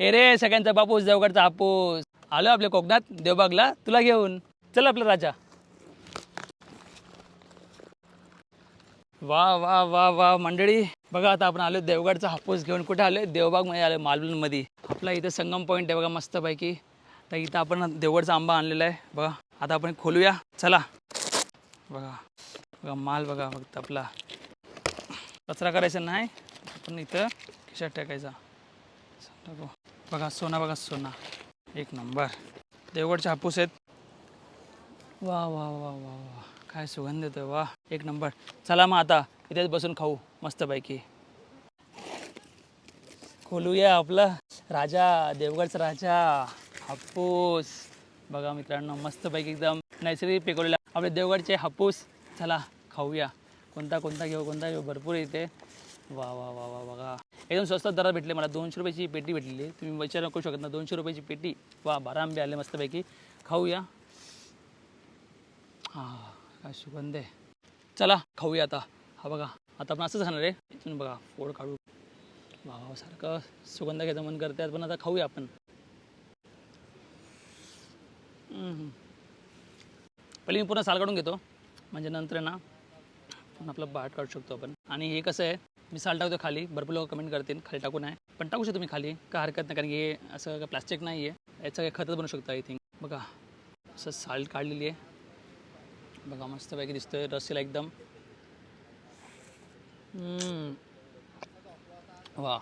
हे रे सगळ्यांचा बापूस देवगडचा हापूस. आलो आपल्या कोकणात देवबागला. तुला घेऊन. चल आपला राजा. वा वा वा वा मंडळी. बघा आता आपण आलो देवगडचा हापूस घेऊन. कुठे आलो? देवबागमध्ये आलो मालवणमध्ये. आपला इथं संगम पॉईंट आहे बघा मस्तपैकी. तर इथं आपण देवगडचा आंबा आणलेला आहे. बघा आता आपण खोलूया. चला. बघा बघा माल बघा फक्त आपला. कचरा करायचा नाही. आपण इथं खिशात टाकायचा. टाकू बघा सोना बघा सोना. एक नंबर. देवगडचे हापूस आहेत. वा वा वा वा वा. काय सुगंध येतोय वा. एक नंबर. चला मग आता इथेच बसून खाऊ मस्तपैकी. खोलूया आपलं राजा देवगडचा राजा हापूस. बघा मित्रांनो मस्तपैकी एकदम नैसर्गिक पिकवलेला आपले देवगडचे हापूस. चला खाऊया. कोणता कोणता घेऊ कोणता घेऊ? भरपूर इथे. वा वा वा वा बघा एकदम स्वस्त दरात भेटले मला. दोनशे रुपयाची पेटी भेटलेली. तुम्ही विचार करू शकत ना दोनशे रुपयाची पेटी. वा बारा आंबे आले मस्तपैकी. खाऊया. हां काय सुगंध आहे. चला खाऊया आता. हा बघा आता आपण असंच खाणार आहे. इथून बघा फोड काढू. वा वा सारखं सुगंध घ्यायचं मन करते पण आता खाऊया आपण. पहिले मी पूर्ण साल काढून घेतो. म्हणजे नंतर आहे ना पण आपलं बाट काढू शकतो आपण. आणि हे कसं आहे मी साल टाकतो खाली. भरपूर लोक कमेंट करतील. खाली टाकू नाही पण टाकू शकतो मी खाली. का हरकत नाही? कारण की हे असं प्लास्टिक नाही आहे याचं काही खतच बनवू शकतं आय थिंक बघा. असं साल काढलेली आहे. बघा मस्तपैकी दिसतोय. रस्सीला एकदम. वा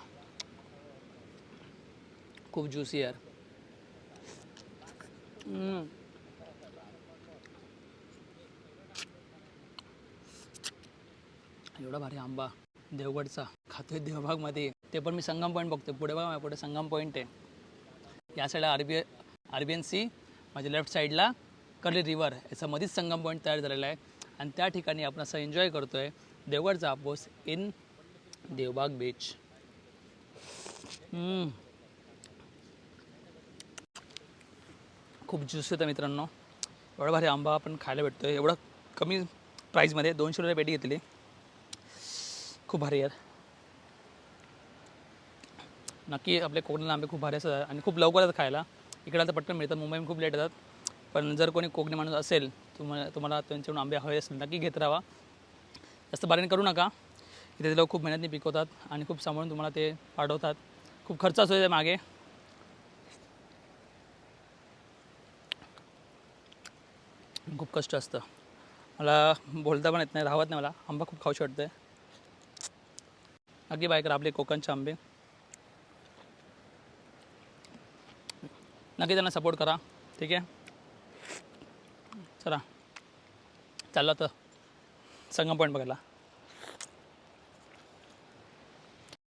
खूप ज्युसी यार. हम्म. एवढा भारी आंबा. देवगडचा. खातोय देवबागमध्ये. ते पण मी संगम पॉईंट बघतोय. पुढे बघा पुढे संगम पॉईंट आहे. या साईडला आरबी आरबीएन सी माझ्या लेफ्ट साईडला कर्ली रिव्हर याच्यामध्येच संगम पॉईंट तयार झालेला आहे. आणि त्या ठिकाणी आपण असं एन्जॉय करतो आहे देवगडचा आपोस इन देवबाग बीच खूप ज्यूस येतं मित्रांनो. एवढा भारी आंबा आपण खायला भेटतो आहे एवढा कमी प्राईजमध्ये दोनशे रुपये पेटी घेतली. खूप भारी आहेत. नक्की आपले कोकणात आंबे खूप भारी असतात आणि खूप लवकर येतात खायला. इकडे तर पटकन मिळतात. मुंबईमध्ये खूप लेट येतात. पण जर कोणी कोकणी माणूस असेल तुम्हाला तुम्हाला त्यांच्याकडून आंबे हवे असेल नक्की घेत राहा. जास्त बारीने करू नका. इथे ते लोक खूप मेहनतीने पिकवतात आणि खूप सांभाळून तुम्हाला ते पाठवतात. खूप खर्च असतो त्या मागे. खूप कष्ट असतं. मला बोलता पण येत नाही राहत नाही मला. आंबा खूप खाऊशी वाटतं आहे अगदी बायकर आपले कोकणचे आंबे नक्की त्यांना सपोर्ट करा ठीक आहे चला चाललं तर संगम पॉईंट बघायला.